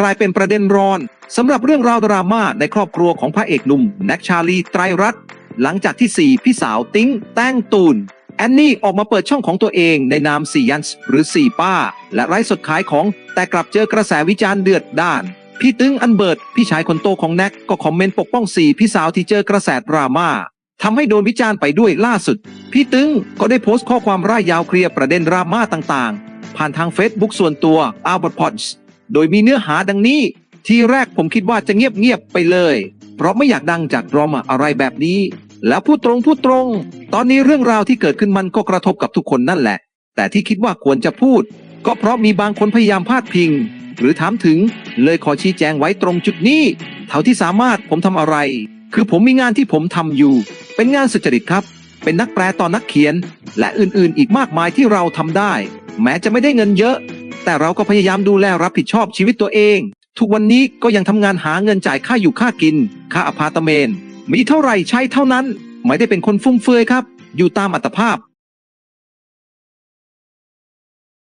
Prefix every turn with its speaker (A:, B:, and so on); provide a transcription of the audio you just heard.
A: กลายเป็นประเด็นร้อนสำหรับเรื่องราวดราม่าในครอบครัวของพระเอกหนุ่มแน็กชาลีไตรรัตน์หลังจากที่ 4 พี่สาวติ้งแต้งตูนแอนนี่ออกมาเปิดช่องของตัวเองในนามสี่ยันส์หรือสี่ป้า และไร้สดขายของ แต่กลับเจอกระแสวิจารณ์เดือดด้าน พี่ตึงอันเบิร์ตพี่ชายคนโตของแน็กก็คอมเมนต์ปกป้องสี่พี่สาวที่เจอกระแสดราม่าทำให้โดนวิจารณ์ไปด้วยล่าสุด พี่ตึงก็ได้โพสต์ข้อความร่ายยาวเคลียร์ประเด็นดราม่าต่างๆ ผ่านทางเฟซบุ๊กส่วนตัว Albert p o t s โดยมีเนื้อหาดังนี้ ทีแรกผมคิดว่าจะเงียบๆไปเลย เพราะไม่อยากดังจากดราม่าอะไรแบบนี้ แล้วพูดตรงพูดตรง ตอนนี้เรื่องราวที่เกิดขึ้นมันก็กระทบกับทุกคนนั่นแหละ แต่ที่คิดว่าควรจะพูด ก็เพราะมีบางคนพยายามพาดพิง หรือถามถึง เลยขอชี้แจงไว้ตรงจุดนี้ เท่าที่สามารถผมทำอะไร คือผมมีงานที่ผมทำอยู่ เป็นงานสุจริตครับ เป็นนักแปลตอนนักเขียน และอื่นๆ อีกมากมายที่เราทำได้ แม้จะไม่ได้เงินเยอะ แต่เราก็พยายามดูแลรับผิดชอบชีวิตตัวเอง ทุกวันนี้ก็ยังทำงานหาเงินจ่ายค่าอยู่ค่ากิน ค่าอพาร์ตเมนต์มีเท่าไหร่ใช้เท่านั้น ไม่ได้เป็นคนฟุ่มเฟือยครับ อยู่ตามอัตภาพ